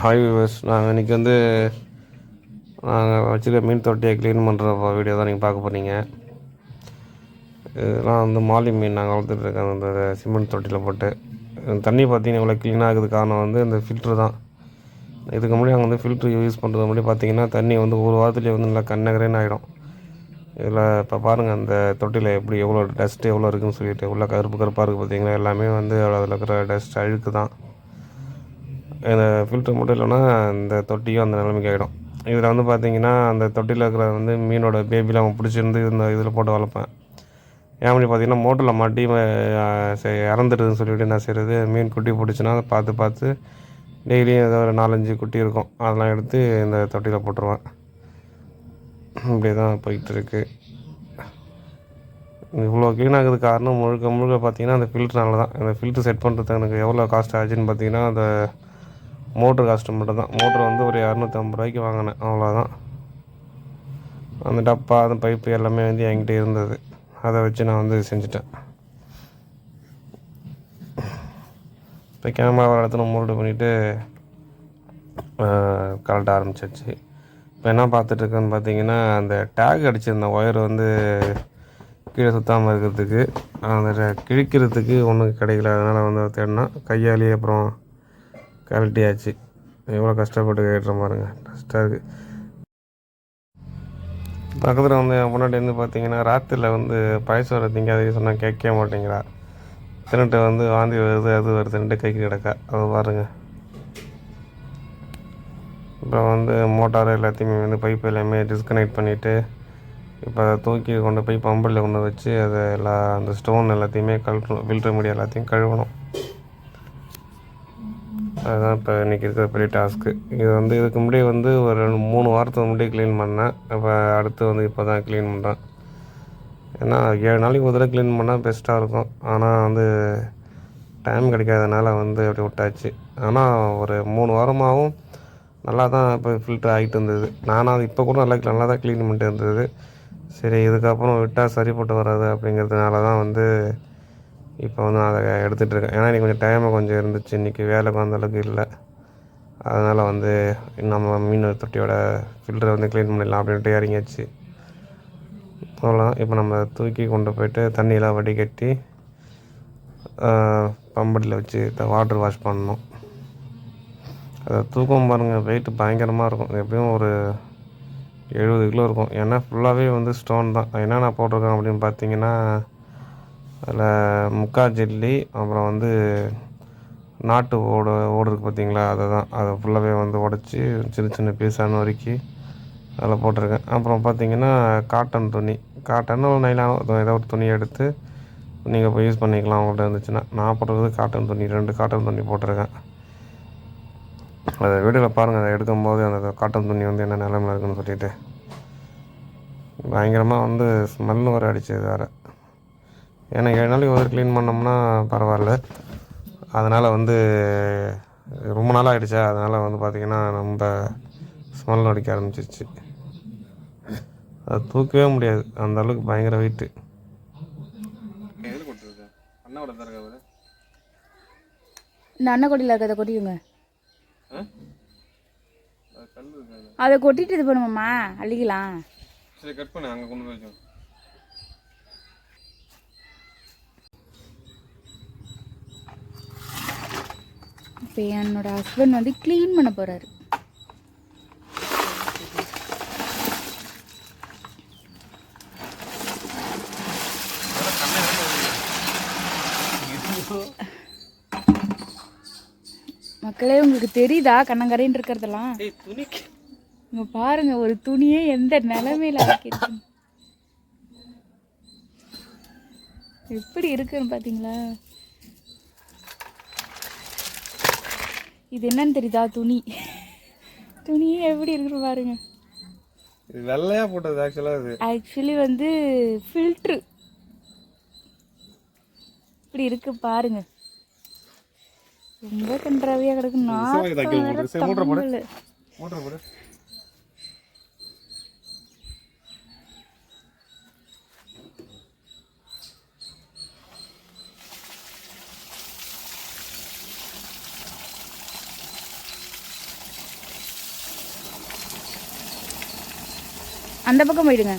Hi viewers நாங்கள் இன்றைக்கி வந்து நாங்கள் வச்சுருக்க மீன் தொட்டியை க்ளீன் பண்ணுற வீடியோ தான் நீங்கள் பார்க்க போகிறீங்க இதெல்லாம் வந்து மாலி மீன் நாங்கள் வளர்த்துட்ருக்கோம் அந்த சிமெண்ட் தொட்டியில் போட்டு. தண்ணி பார்த்தீங்கன்னா இவ்வளோ க்ளீனாக இருக்குது காரணம் வந்து இந்த ஃபில்ட்ரு தான். இதுக்கு முன்னாடி நாங்கள் வந்து ஃபில்ட்ரு யூஸ் பண்ணுறது முன்னாடி பார்த்தீங்கன்னா தண்ணி வந்து ஒரு வாரத்துலேயே வந்து நல்லா கண்ணகரேன்னு ஆகிடும் இதில் இப்போ பாருங்கள் அந்த தொட்டியில் எப்படி எவ்வளோ டஸ்ட்டு எவ்வளோ இருக்குன்னு சொல்லிட்டு உள்ள கருப்பு கருப்பாக இருக்குது பார்த்தீங்களா? எல்லாமே வந்து அதில் இருக்கிற டஸ்ட் அழுக்கு தான் இந்த ஃபில்ட்ரு மட்டும் இல்லைன்னா இந்த தொட்டியும் அந்த நிலைமைக்கு ஆகிடும் இதில் வந்து பார்த்தீங்கன்னா அந்த தொட்டியில் இருக்கிற வந்து மீனோட பேபிலாம் அவன் பிடிச்சிருந்து இந்த இதில் போட்டு வளர்ப்பேன். ஏன் அப்படி பார்த்தீங்கன்னா மோட்டரில் மாட்டி இறந்துடுதுன்னு சொல்லிட்டு என்ன செய்கிறது மீன் குட்டி பிடிச்சின்னா அதை பார்த்து பார்த்து டெய்லியும் ஏதோ ஒரு நாலஞ்சு குட்டி இருக்கும். அதெல்லாம் எடுத்து இந்த தொட்டியில் போட்டுருவேன். இப்படி தான் போயிட்டுருக்கு இவ்வளோ க்ளீனாகிறது காரணம் முழுக்க முழுக்க பார்த்தீங்கன்னா அந்த ஃபில்ட்ருனால தான். அந்த ஃபில்ட்ரு செட் பண்ணுறதுக்கு எனக்கு எவ்வளோ காஸ்ட் ஆச்சுன்னு பார்த்தீங்கன்னா அந்த மோட்ரு காஸ்ட்டு மட்டும் தான் மோட்ரு வந்து ஒரு இரநூத்தம்பது ரூபாய்க்கு வாங்கினேன். அவ்வளோதான் அந்த டப்பா அந்த பைப்பு எல்லாமே வந்து என்கிட்ட இருந்தது. அதை வச்சு நான் வந்து செஞ்சுட்டேன். இப்போ கேமரா இடத்துல மோல்டு பண்ணிவிட்டு கலட்ட ஆரம்பிச்சிருச்சு இப்போ என்ன பார்த்துட்ருக்குன்னு பார்த்தீங்கன்னா அந்த டேக் அடிச்சிருந்த ஒயர் வந்து கீழே சுத்தாமல் இருக்கிறதுக்கு அந்த கிழிக்கிறதுக்கு ஒன்றும் கிடைக்கல. அதனால் வந்து தேடினா கையாலேயே அப்புறம் கழட்டியாச்சு எவ்வளோ கஷ்டப்பட்டு கேட்டுற பாருங்க. கஷ்டம் இருக்குது பக்கத்தில் வந்து என் முன்னாடி வந்து பார்த்தீங்கன்னா ராத்திரியில் வந்து பயசோரை திங்காதே சொன்னால் கேட்கவே மாட்டேங்கிறா. தின்னுட்டு வந்து வாந்தி வருது அது வருதுன்ட்டு கைக்கு கிடக்கா. அது பாருங்க. இப்போ வந்து மோட்டார் எல்லாத்தையுமே வந்து பைப் எல்லாமே டிஸ்கனெக்ட் பண்ணிவிட்டு இப்போ அதை தூக்கி கொண்டு போய் பம்பில் கொண்டு வச்சு அதை எல்லா அந்த ஸ்டோன் எல்லாத்தையுமே கழுவணும் ஃபில்டர் மீடியா எல்லாத்தையும் கழுவணும். அதுதான் இப்போ இன்றைக்கி இருக்கிற பெரிய டாஸ்க்கு. இது வந்து இதுக்கு முன்னாடி வந்து ஒரு ரெண்டு மூணு வாரத்துக்கு முன்னாடி க்ளீன் பண்ணேன். இப்போ அடுத்து வந்து இப்போ தான் க்ளீன் பண்ணுறேன் ஏன்னா ஏழு நாளைக்கு ஒரு தடவை க்ளீன் பண்ணால் பெஸ்ட்டாக இருக்கும். ஆனால் வந்து டைம் கிடைக்காதனால வந்து அப்படி விட்டாச்சு. ஆனால் ஒரு மூணு வாரமாகவும் நல்லா தான் இப்போ ஃபில்டர் ஆகிட்டு இருந்தது. நானும் அது இப்போ கூட நல்லா நல்லா தான் க்ளீன் பண்ணிட்டு இருந்தது. சரி இதுக்கப்புறம் விட்டால் சரிப்பட்டு வராது அப்படிங்கிறதுனால தான் வந்து இப்போ வந்து நான் அதை எடுத்துகிட்டு இருக்கேன். ஏன்னா இன்றைக்கி கொஞ்சம் டைம் கொஞ்சம் இருந்துச்சு. இன்றைக்கி வேலை அந்த அளவுக்கு இல்லை. அதனால் வந்து நம்ம மீன் தொட்டியோட ஃபில்டரை வந்து க்ளீன் பண்ணிடலாம் அப்படின்ட்டு இறங்கியாச்சு. அவ்வளோதான் இப்போ நம்ம தூக்கி கொண்டு போயிட்டு தண்ணியெலாம் வடிகட்டி பம்படியில் வச்சு வாட்டர் வாஷ் பண்ணணும். அதை தூக்கம் பாருங்கள் வெயிட் பயங்கரமாக இருக்கும். எப்படியும் ஒரு எழுபது கிலோ இருக்கும். ஏன்னா ஃபுல்லாகவே வந்து ஸ்டோன் தான். என்னென்ன போட்டிருக்கேன் அப்படின்னு பார்த்தீங்கன்னா அதில் முக்கா ஜெல்லி அப்புறம் வந்து நாட்டு ஓடு ஓடு இருக்குது பார்த்தீங்களா? அதை தான். அதை ஃபுல்லாகவே வந்து உடச்சி சின்ன சின்ன பீஸாக நறுக்கி அதில் போட்டிருக்கேன். அப்புறம் பார்த்தீங்கன்னா காட்டன் துணி. காட்டன் நைலானோ ஏதோ ஒரு துணி எடுத்து நீங்கள் போய் யூஸ் பண்ணிக்கலாம் உங்கள்கிட்ட இருந்துச்சுன்னா. நான் போட்டிருக்கிறது காட்டன் துணி. ரெண்டு காட்டன் துணி போட்டிருக்கேன். அதை வீடியோவில் பாருங்கள் அதை எடுக்கும்போது அந்த காட்டன் துணி வந்து என்ன நிலமையில் இருக்குன்னு சொல்லிட்டு. பயங்கரமாக வந்து ஸ்மெல்லு வர அடித்தது வேறு. ஏன்னா ஏழு நாளைக்கு ஒரு க்ளீன் பண்ணோம்னா பரவாயில்ல. அதனால் வந்து ரொம்ப நாள் ஆகிடுச்சா அதனால் வந்து பார்த்திங்கன்னா ரொம்ப ஸ்மெல் அடிக்க ஆரம்பிச்சிருச்சு. அது தூக்கவே முடியாது. அந்த அளவுக்கு பயங்கர வெயிட்டு இந்த அன்னக்கொடியில் இருக்கிறத கொட்டிடுங்க அதை கொட்டிட்டு இது பண்ணுமாம்மா அள்ளிக்கலாம். சரி கட் பண்ணு. அங்கே கொண்டு போய் இப்போ என்னோட ஹஸ்பண்ட் வந்து க்ளீன் பண்ண போகிறாரு மக்களே உங்களுக்கு தெரியுதா? கண்ணங்கரைன்னு இருக்கிறதெல்லாம்? இங்க பாருங்க ஒரு துணியே எந்த நிலைமையில ஆக்கிருக்கு எப்படி இருக்குன்னு பாத்தீங்களா? இது என்னன்னு தெரியுதா? துணி. துணியே எப்படி இருக்குன்னு பாருங்க. இது வெள்ளையாக போட்டது ஆக்சுவலாக இது. ஆக்சுவலி வந்து ஃபில்ட்ரு இப்படி இருக்கு பாருங்க. ரொம்ப கன்றாவியா கிடக்கு. சிவாஜி தைக்கல் நாத்தம் வேற போட்டு, சரி, மூட்டை போடு. தம்புல. மோட்டர் போடு அந்த பக்கம் போயிடுங்க.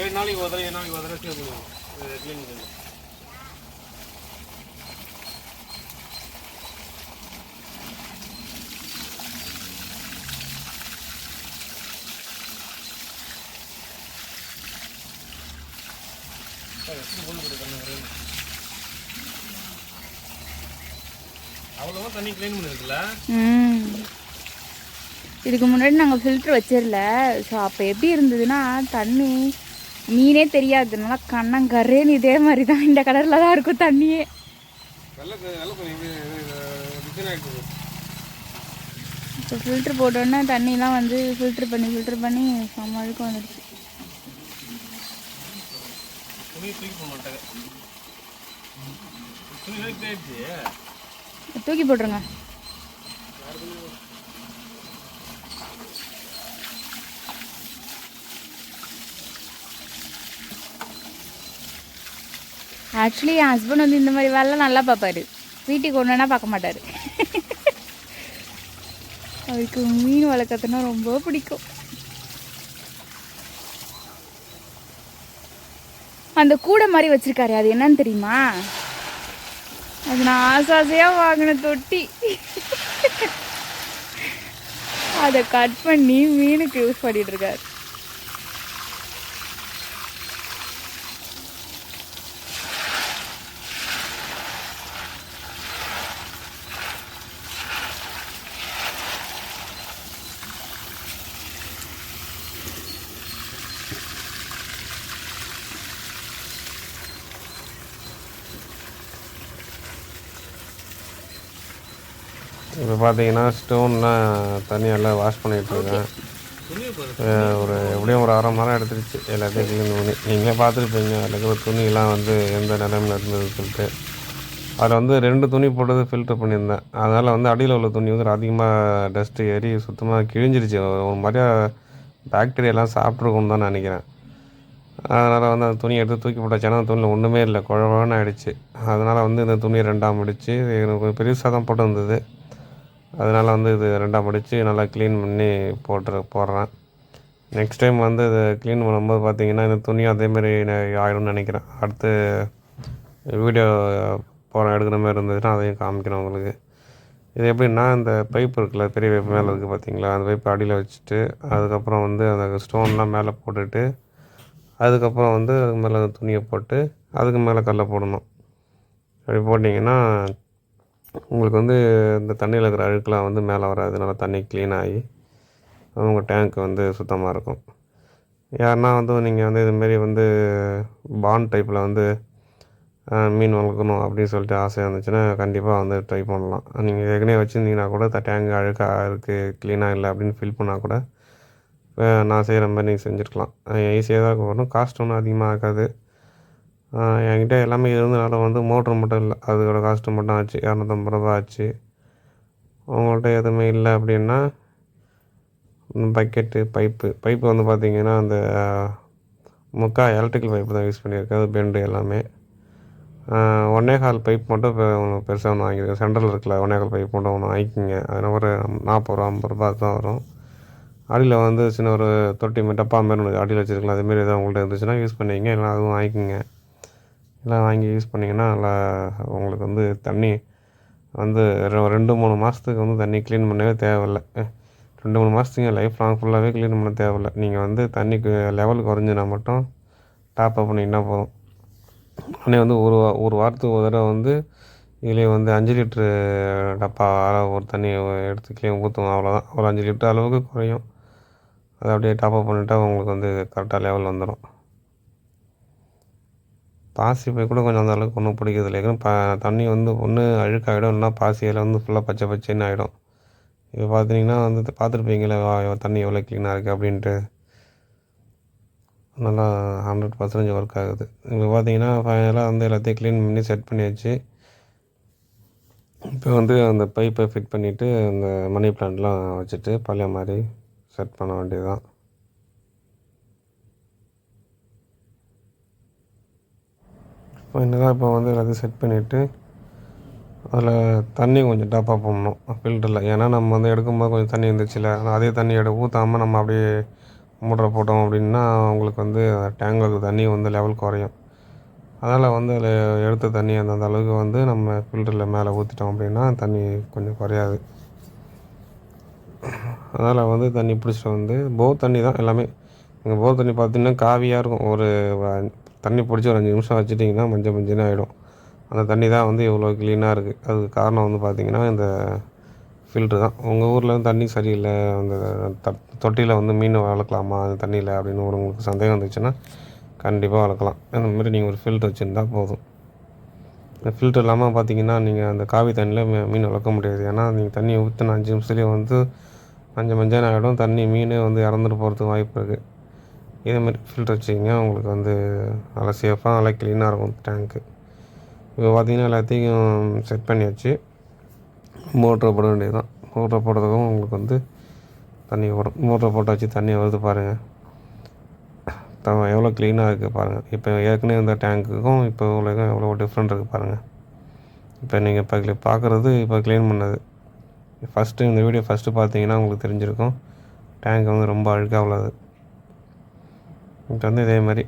ஏழு நாளைக்கு ஒரு ஏழு நாளைக்கு ஒரு தடவை க்ளீன் க்ளீன் பண்ணி. அவ்வளோவா தண்ணி க்ளீன் பண்ணிருக்குல்ல? இதுக்கு முன்னாடி நாங்கள் ஃபில்ட்ரு வச்சிடல ஸோ அப்போ எப்படி இருந்ததுன்னா தண்ணி மீனே தெரியாது. நல்லா கண்ணங்கரேன்னு இதே மாதிரி தான் இந்த கலரில் தான் இருக்கும் தண்ணியே. இப்போ ஃபில்ட்ரு போட்டோன்னே தண்ணிலாம் வந்து ஃபில்ட்ரு பண்ணி ஃபில்ட்ரு பண்ணி அழுக்கு வந்துடுச்சு. தூக்கி போட்டுருங்க. ஆக்சுவலி என் ஹஸ்பண்ட் வந்து இந்த மாதிரி வேலைலாம் நல்லா பார்ப்பாரு. வீட்டுக்கு ஒன்றுனா பார்க்க மாட்டார். அவருக்கு மீன் வளர்க்கறதுனா ரொம்ப பிடிக்கும். அந்த கூடை மாதிரி வச்சுருக்காரு அது என்னன்னு தெரியுமா? அது நான் ஆசை ஆசையாக வாங்கின தொட்டி. அதை கட் பண்ணி மீனுக்கு யூஸ் பண்ணிட்டு இப்போ பார்த்தீங்கன்னா ஸ்டோன்லாம் தண்ணியெல்லாம் வாஷ் அஹ் ஒரு எப்படியும் ஒரு அரை மரம் எடுத்துருச்சு. எல்லாத்தையும் க்ளீன் பண்ணி. நீங்களே பார்த்துருப்பீங்க அதில் இருக்கிற துணியெல்லாம் வந்து எந்த நிலைமையில் இருந்ததுன்னு சொல்லிட்டு. அதில் வந்து ரெண்டு துணி போட்டது ஃபில்டர் பண்ணியிருந்தேன். அதனால் வந்து அடியில் உள்ள துணி வந்து அதிகமாக டஸ்ட்டு ஏறி சுத்தமாக கிழிஞ்சிருச்சு. ஒரு மாதிரியா பாக்டீரியாலாம் சாப்பிட்ருக்கும்னு தான் நினைக்கிறேன். அதனால் வந்து அந்த துணியை எடுத்து தூக்கி போட்டாச்சுன்னா அந்த துணியில் ஒன்றுமே இல்லை. குழவன்னு ஆயிடுச்சு. அதனால் வந்து இந்த துணியை முடிச்சு எனக்கு கொஞ்சம் பெருசாக தான் போட்டு வந்தது அதனால் வந்து இது ரெண்டாக முடித்து நல்லா க்ளீன் பண்ணி போட்டு போடுறேன். நெக்ஸ்ட் டைம் வந்து இதை க்ளீன் பண்ணும்போது பார்த்தீங்கன்னா இந்த துணி அதேமாரி ஆயிடும்னு நினைக்கிறேன். அடுத்து வீடியோ போகிற எடுக்கிற மாதிரி இருந்ததுன்னா அதையும் காமிக்கிறேன் உங்களுக்கு. இது எப்படின்னா இந்த பைப் இருக்குல்ல பெரிய பைப் மேலே இருக்குது பார்த்தீங்களா அந்த பைப் அடியில் வச்சுட்டு அதுக்கப்புறம் வந்து அந்த ஸ்டோன்லாம் மேலே போட்டுட்டு அதுக்கப்புறம் வந்து அதுக்கு மேலே அந்த துணியை போட்டு அதுக்கு மேலே கல்லை போடணும். அப்படி போட்டிங்கன்னா உங்களுக்கு வந்து இந்த தண்ணியில் இருக்கிற அழுக்கெலாம் வந்து மேலே வராது. நல்லா தண்ணி க்ளீன் ஆகி உங்கள் டேங்க் வந்து சுத்தமாக இருக்கும். யாருன்னா வந்து நீங்கள் வந்து இதுமாரி வந்து பாண்ட் டைப்பில் வந்து மீன் வளர்க்கணும் அப்படின்னு சொல்லிட்டு ஆசையாக இருந்துச்சுன்னா கண்டிப்பாக வந்து ட்ரை பண்ணலாம். நீங்கள் ஏற்கனவே வச்சுருந்தீங்கன்னா கூட டேங்க் அழுக்காக இருக்குது க்ளீனாக இல்லை அப்படின்னு ஃபீல் பண்ணால் கூட நான் செய்கிற மாதிரி நீங்கள் செஞ்சுருக்கலாம். ஈஸியாக தான் வரும் காஸ்ட் ஒன்றும் அதிகமாக ஆகாது. என்கிட்ட எல்லாமே இருந்தனால வந்து மோட்ரு மட்டும் இல்லை அதோட காஸ்ட்டு மட்டும் ஆச்சு. இரநூத்தம்பது ரூபா ஆச்சு. உங்கள்கிட்ட எதுவுமே இல்லை அப்படின்னா பக்கெட்டு பைப்பு பைப்பு வந்து பார்த்திங்கன்னா அந்த முக்கா எலக்ட்ரிக்கல் பைப்பு தான் யூஸ் பண்ணியிருக்கேன். அது பெண்டு எல்லாமே. ஒன்னே கால் பைப் மட்டும் இப்போ உங்களுக்கு பெருசாக ஒன்று வாங்கியிருக்கேன். சென்ட்ரல் இருக்குல்ல ஒன்னே கால் பைப் மட்டும் ஒன்று வாங்கிக்கிங்க. அதனால் ஒரு நாற்பது ரூபா ஐம்பது ரூபா தான் வரும். அடியில் வந்து சின்ன ஒரு தொட்டி மட்டப்பா டப்பா மாதிரி ஒன்று அடியில் வச்சுருக்கலாம் அதுமாரி எதாவது உங்கள்கிட்ட இருந்துச்சுன்னா யூஸ் பண்ணிக்கிங்க. இல்லைனா அதுவும் வாங்கிக்கோங்க. எல்லாம் வாங்கி யூஸ் பண்ணிங்கன்னா நல்லா உங்களுக்கு வந்து தண்ணி வந்து ரெண்டு மூணு மாதத்துக்கு வந்து தண்ணி க்ளீன் பண்ணவே தேவையில்லை. ரெண்டு மூணு மாதத்துக்கு லைஃப் லாங் ஃபுல்லாகவே க்ளீன் பண்ண தேவையில்லை. நீங்கள் வந்து தண்ணிக்கு லெவல் குறைஞ்சினா மட்டும் டாப் அப் பண்ணிங்கன்னா போதும். ஆனால் வந்து ஒரு வா- ஒரு வாரத்துக்கு ஒரு தடவை வந்து இதுலேயே வந்து அஞ்சு லிட்ரு டப்பா ஒரு தண்ணி எடுத்து க்ளீன் ஊற்றுவோம் அவ்வளோதான் ஒரு அஞ்சு லிட்டர் அளவுக்கு குறையும். அதை அப்படியே டாப் அப் பண்ணிட்டா உங்களுக்கு வந்து கரெக்டாக லெவல் வந்துடும் பாசி போய் கூட கொஞ்சம் அந்த அளவுக்கு ஒன்றும் பிடிக்கிறது இல்லை ப தண்ணி வந்து ஒன்று அழுக்காகிடும் இல்லைனா பாசியில் வந்து ஃபுல்லாக பச்சை பச்சைன்னு ஆகிடும் இப்போ பார்த்தீங்கன்னா வந்து பார்த்துருப்பீங்களே தண்ணி எவ்வளோ க்ளீனாக இருக்குது அப்படின்ட்டு. நல்லா ஹண்ட்ரட் பர்சன்டேஜ் ஒர்க் ஆகுது. இப்போ பார்த்தீங்கன்னா ஃபைனலாக வந்து எல்லாத்தையும் க்ளீன் பண்ணி செட் பண்ணியாச்சு. இப்போ வந்து அந்த பைப்பை ஃபிட் பண்ணிவிட்டு அந்த மணி பிளான்ட்லாம் வச்சுட்டு பழைய மாதிரி செட் பண்ண வேண்டியது தான் இப்போ வந்து எல்லாத்தையும் செட் பண்ணிவிட்டு அதில் தண்ணி கொஞ்சம் டாப்பாக போடணும் ஃபில்டரில் ஏன்னா நம்ம வந்து எடுக்கும்போது கொஞ்சம் தண்ணி இருந்துச்சுல ஆனால் அதே தண்ணி எடு ஊற்றாமல் நம்ம அப்படியே மூட்டரை போட்டோம் அப்படின்னா உங்களுக்கு வந்து டேங்கில் தண்ணி வந்து லெவல் குறையும். அதனால் வந்து அதில் எடுத்த தண்ணி அந்தந்த அளவுக்கு வந்து நம்ம ஃபில்டரில் மேலே ஊற்றிட்டோம் அப்படின்னா தண்ணி கொஞ்சம் குறையாது. அதனால் வந்து தண்ணி பிடிச்சிட்டு வந்து போர் தண்ணி தான் எல்லாமே. எங்கள் போர் தண்ணி பார்த்தீங்கன்னா காவியாக இருக்கும். ஒரு தண்ணி பிடிச்சி ஒரு அஞ்சு நிமிஷம் வச்சுட்டிங்கன்னா மஞ்சள் மஞ்சள் ஆகிடும் அந்த தண்ணி தான் வந்து இவ்வளோ க்ளீனாக இருக்குது அதுக்கு காரணம் வந்து பார்த்திங்கன்னா இந்த ஃபில்ட்ரு தான். உங்கள் ஊரில் தண்ணி சரியில்லை அந்த த- தொட்டியில் வந்து மீன் வளர்க்கலாமா அந்த தண்ணியில் அப்படின்னு ஒரு உங்களுக்கு சந்தேகம் வந்துச்சுன்னா கண்டிப்பாக வளர்க்கலாம். அந்த மாதிரி நீங்கள் ஒரு ஃபில்ட்ரு வச்சுருந்தா போதும். இந்த ஃபில்ட்ரு இல்லாமல் பார்த்தீங்கன்னா நீங்கள் அந்த காவி தண்ணியில் மீன் வளர்க்க முடியாது. ஏன்னா நீங்கள் தண்ணியை ஊற்றின அஞ்சு நிமிஷத்துலேயே வந்து மஞ்சள் மஞ்சள் ஆகிடும் தண்ணி மீன் வந்து இறந்துட்டு போகிறதுக்கு வாய்ப்பு இருக்குது இதேமாரி ஃபில்டர் வச்சிங்கன்னா உங்களுக்கு வந்து நல்லா சேஃபாக நல்லா க்ளீனாக இருக்கும் டேங்க்கு இப்போ பார்த்தீங்கன்னா எல்லாத்தையும் செட் பண்ணியாச்சு. மோட்ரு போட வேண்டியது தான் மோட்டரை போடுறதுக்கும் உங்களுக்கு வந்து தண்ணி வரும் மோட்ரு போட்டு வச்சு தண்ணி வருது பாருங்கள் த எவ்வளோ க்ளீனாக இருக்குது பாருங்கள் இப்போ ஏற்கனவே இருந்த டேங்க்குக்கும் இப்போ உங்களுக்கும் எவ்வளோ டிஃப்ரெண்ட் இருக்குது பாருங்கள் இப்போ நீங்கள் இப்போ பார்க்குறது இப்போ க்ளீன் பண்ணது. ஃபஸ்ட்டு இந்த வீடியோ ஃபஸ்ட்டு பார்த்தீங்கன்னா உங்களுக்கு தெரிஞ்சிருக்கும். டேங்க் வந்து ரொம்ப அழுக்காக உள்ளது. இப்போ வந்து இதே மாதிரி